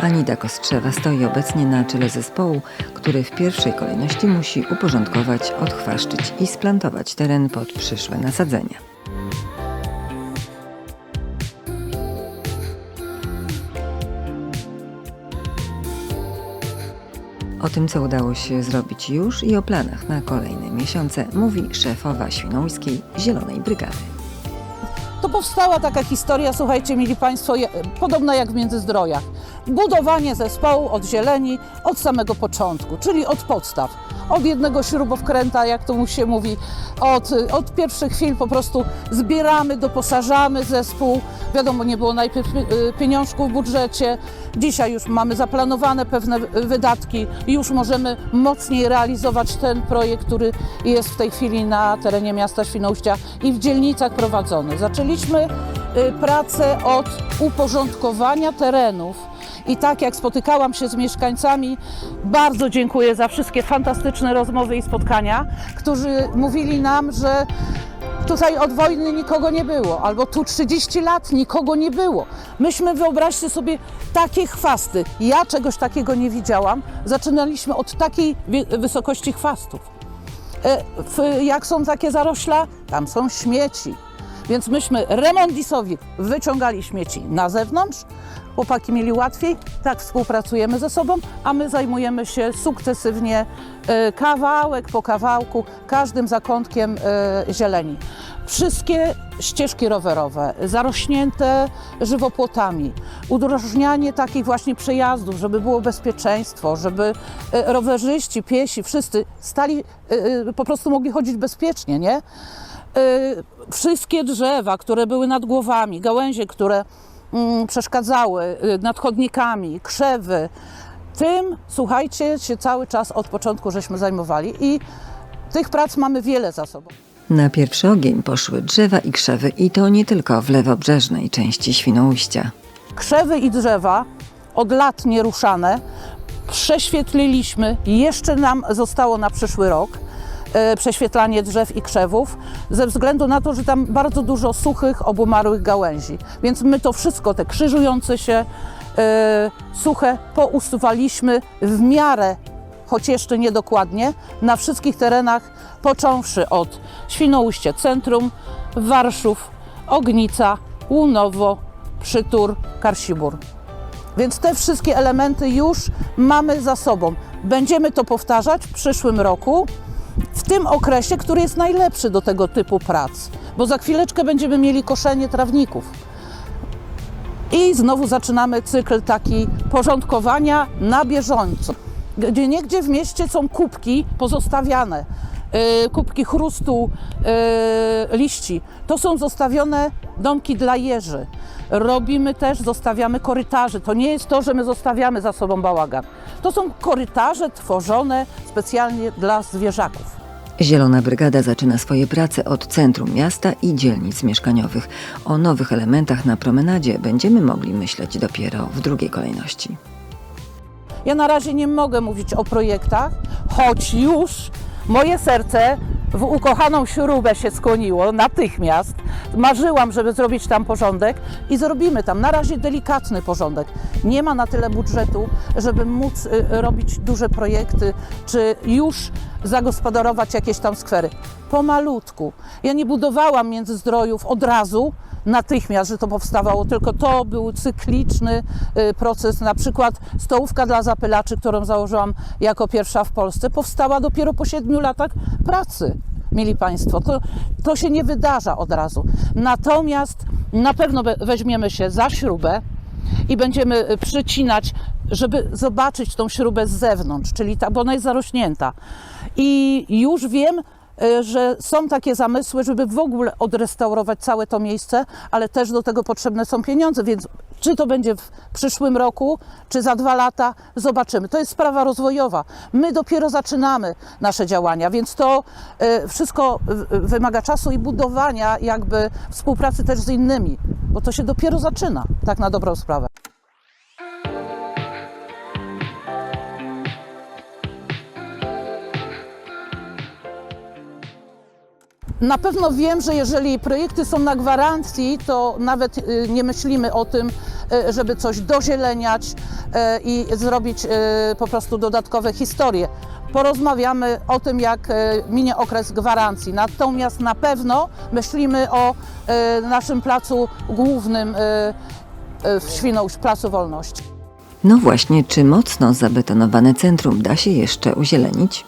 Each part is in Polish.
Anita Kostrzewa stoi obecnie na czele zespołu, który w pierwszej kolejności musi uporządkować, odchwaszczyć i splantować teren pod przyszłe nasadzenia. O tym, co udało się zrobić już i o planach na kolejne miesiące, mówi szefowa Świnoujskiej Zielonej Brygady. Powstała taka historia, słuchajcie, mieli Państwo, podobna jak w Międzyzdrojach. Budowanie zespołu od zieleni od samego początku, czyli od podstaw. Od jednego śrubowkręta, jak to mu się mówi, od, od pierwszych chwil po prostu zbieramy, doposażamy zespół. Wiadomo, nie było najpierw y, pieniążków w budżecie. Dzisiaj już mamy zaplanowane pewne wydatki i już możemy mocniej realizować ten projekt, który jest w tej chwili na terenie miasta Świnoujścia i w dzielnicach prowadzony. Zaczęliśmy y, pracę od uporządkowania terenów. I tak jak spotykałam się z mieszkańcami, bardzo dziękuję za wszystkie fantastyczne rozmowy i spotkania, którzy mówili nam, że tutaj od wojny nikogo nie było, albo tu 30 lat nikogo nie było. Myśmy, wyobraźcie sobie, takie chwasty. Ja czegoś takiego nie widziałam. Zaczynaliśmy od takiej wysokości chwastów. E, Jak są takie zarośla, tam są śmieci. Więc myśmy remondisowi wyciągali śmieci na zewnątrz. Chłopaki mieli łatwiej, tak współpracujemy ze sobą, a my zajmujemy się sukcesywnie e, kawałek po kawałku, każdym zakątkiem e, zieleni. Wszystkie ścieżki rowerowe zarośnięte żywopłotami, udrożnianie takich właśnie przejazdów, żeby było bezpieczeństwo, żeby e, rowerzyści, piesi, wszyscy stali, po prostu mogli chodzić bezpiecznie, nie? E, Wszystkie drzewa, które były nad głowami, gałęzie, które mm, przeszkadzały, y, nad chodnikami, krzewy, tym, słuchajcie, się cały czas od początku żeśmy zajmowali i tych prac mamy wiele za sobą. Na pierwszy ogień poszły drzewa i krzewy i to nie tylko w lewobrzeżnej części Świnoujścia. krzewy i drzewa od lat nieruszane prześwietliliśmy. Jeszcze nam zostało na przyszły rok prześwietlanie drzew i krzewów, ze względu na to, że tam bardzo dużo suchych, obumarłych gałęzi. Więc my to wszystko, te krzyżujące się e, suche, pousuwaliśmy w miarę, choć jeszcze niedokładnie, na wszystkich terenach, począwszy od Świnoujście Centrum, Warszów, Ognica, Łunowo, Przytur, Karsibór. Więc te wszystkie elementy już mamy za sobą. Będziemy to powtarzać w przyszłym roku, w tym okresie, który jest najlepszy do tego typu prac, bo za chwileczkę będziemy mieli koszenie trawników. I znowu zaczynamy cykl taki porządkowania na bieżąco. Gdzie niegdzie w mieście są kubki pozostawiane, kubki chrustu, yy, liści. To są zostawione domki dla jeży. Robimy też, zostawiamy korytarze. To nie jest to, że my zostawiamy za sobą bałagan. To są korytarze tworzone specjalnie dla zwierzaków. Zielona Brygada zaczyna swoje prace od centrum miasta i dzielnic mieszkaniowych. O nowych elementach na promenadzie będziemy mogli myśleć dopiero w drugiej kolejności. Ja na razie nie mogę mówić o projektach, choć już moje serce w ukochaną śrubę się skłoniło natychmiast. Marzyłam, żeby zrobić tam porządek i zrobimy tam. Na razie delikatny porządek. Nie ma na tyle budżetu, żeby móc y, robić duże projekty, czy już zagospodarować jakieś tam skwery. Pomalutku. Ja nie budowałam międzyzdrojów od razu, natychmiast, że to powstawało, tylko to był cykliczny y, proces. Na przykład stołówka dla zapylaczy, którą założyłam jako pierwsza w Polsce, powstała dopiero po siedmiu latach pracy. Mieli Państwo, to, to się nie wydarza od razu. Natomiast na pewno we- weźmiemy się za śrubę i będziemy y, przycinać, żeby zobaczyć tą śrubę z zewnątrz, czyli ta, bo ona jest zarośnięta. I już wiem, że są takie zamysły, żeby w ogóle odrestaurować całe to miejsce, ale też do tego potrzebne są pieniądze, więc czy to będzie w przyszłym roku, czy za dwa lata, zobaczymy. To jest sprawa rozwojowa. My dopiero zaczynamy nasze działania, więc to y, wszystko y, wymaga czasu i budowania jakby współpracy też z innymi, bo to się dopiero zaczyna, tak na dobrą sprawę. Na pewno wiem, że jeżeli projekty są na gwarancji, to nawet y, nie myślimy o tym, e, żeby coś dozieleniać e, i zrobić po prostu dodatkowe historie. Porozmawiamy o tym, jak minie okres gwarancji. Natomiast na pewno myślimy o naszym placu głównym w Świnoujść, Placu Wolności. No właśnie, czy mocno zabetonowane centrum da się jeszcze uzielenić?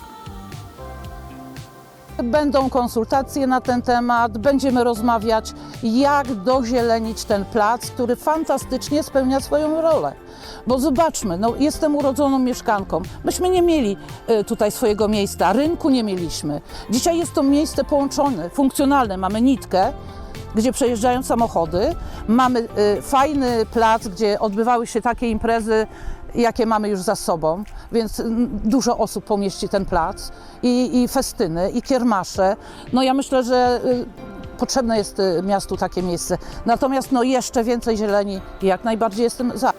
Będą konsultacje na ten temat, będziemy rozmawiać, jak dozielenić ten plac, który fantastycznie spełnia swoją rolę. Bo zobaczmy, no, jestem urodzoną mieszkanką. Myśmy nie mieli y, tutaj swojego miejsca, rynku nie mieliśmy. Dzisiaj jest to miejsce połączone, funkcjonalne. Mamy nitkę, gdzie przejeżdżają samochody. Mamy y, fajny plac, gdzie odbywały się takie imprezy, jakie mamy już za sobą, więc mm, dużo osób pomieści ten plac i, i festyny, i kiermasze. No ja myślę, że y, potrzebne jest y, miastu takie miejsce. Natomiast no jeszcze więcej zieleni jak najbardziej jestem za.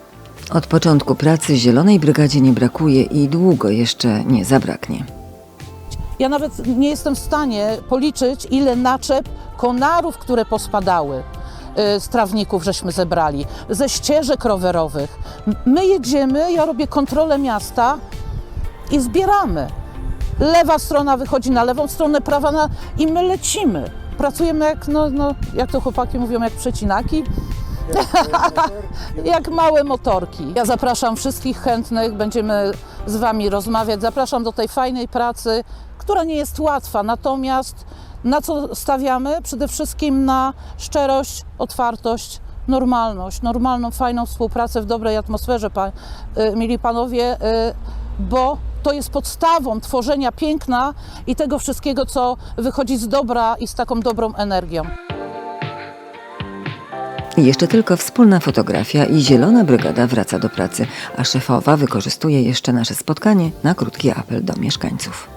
Od początku pracy Zielonej Brygadzie nie brakuje i długo jeszcze nie zabraknie. Ja nawet nie jestem w stanie policzyć, ile naczep konarów, które pospadały z trawników, żeśmy zebrali, ze ścieżek rowerowych. My jedziemy, ja robię kontrolę miasta i zbieramy. Lewa strona wychodzi na lewą stronę, prawa na... i my lecimy. Pracujemy jak, no, no, jak to chłopaki mówią, jak przecinaki. jak małe motorki. Ja zapraszam wszystkich chętnych, będziemy z Wami rozmawiać. Zapraszam do tej fajnej pracy, która nie jest łatwa, natomiast na co stawiamy? Przede wszystkim na szczerość, otwartość, normalność, normalną, fajną współpracę w dobrej atmosferze, pa, y, mili panowie, y, bo to jest podstawą tworzenia piękna i tego wszystkiego, co wychodzi z dobra i z taką dobrą energią. Jeszcze tylko wspólna fotografia i Zielona Brygada wraca do pracy, a szefowa wykorzystuje jeszcze nasze spotkanie na krótki apel do mieszkańców.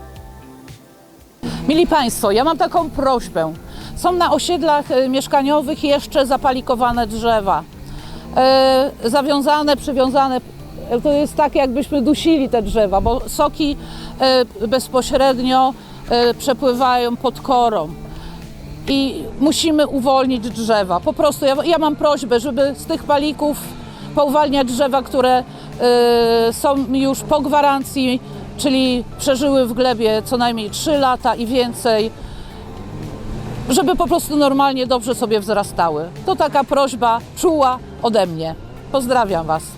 Mili Państwo, ja mam taką prośbę. Są na osiedlach e, mieszkaniowych jeszcze zapalikowane drzewa. E, zawiązane, przywiązane. E, To jest tak, jakbyśmy dusili te drzewa, bo soki bezpośrednio przepływają pod korą. I musimy uwolnić drzewa. Po prostu ja, ja mam prośbę, żeby z tych palików pouwalniać drzewa, które są już po gwarancji, czyli przeżyły w glebie co najmniej 3 lata i więcej, żeby po prostu normalnie dobrze sobie wzrastały. To taka prośba czuła ode mnie. Pozdrawiam Was.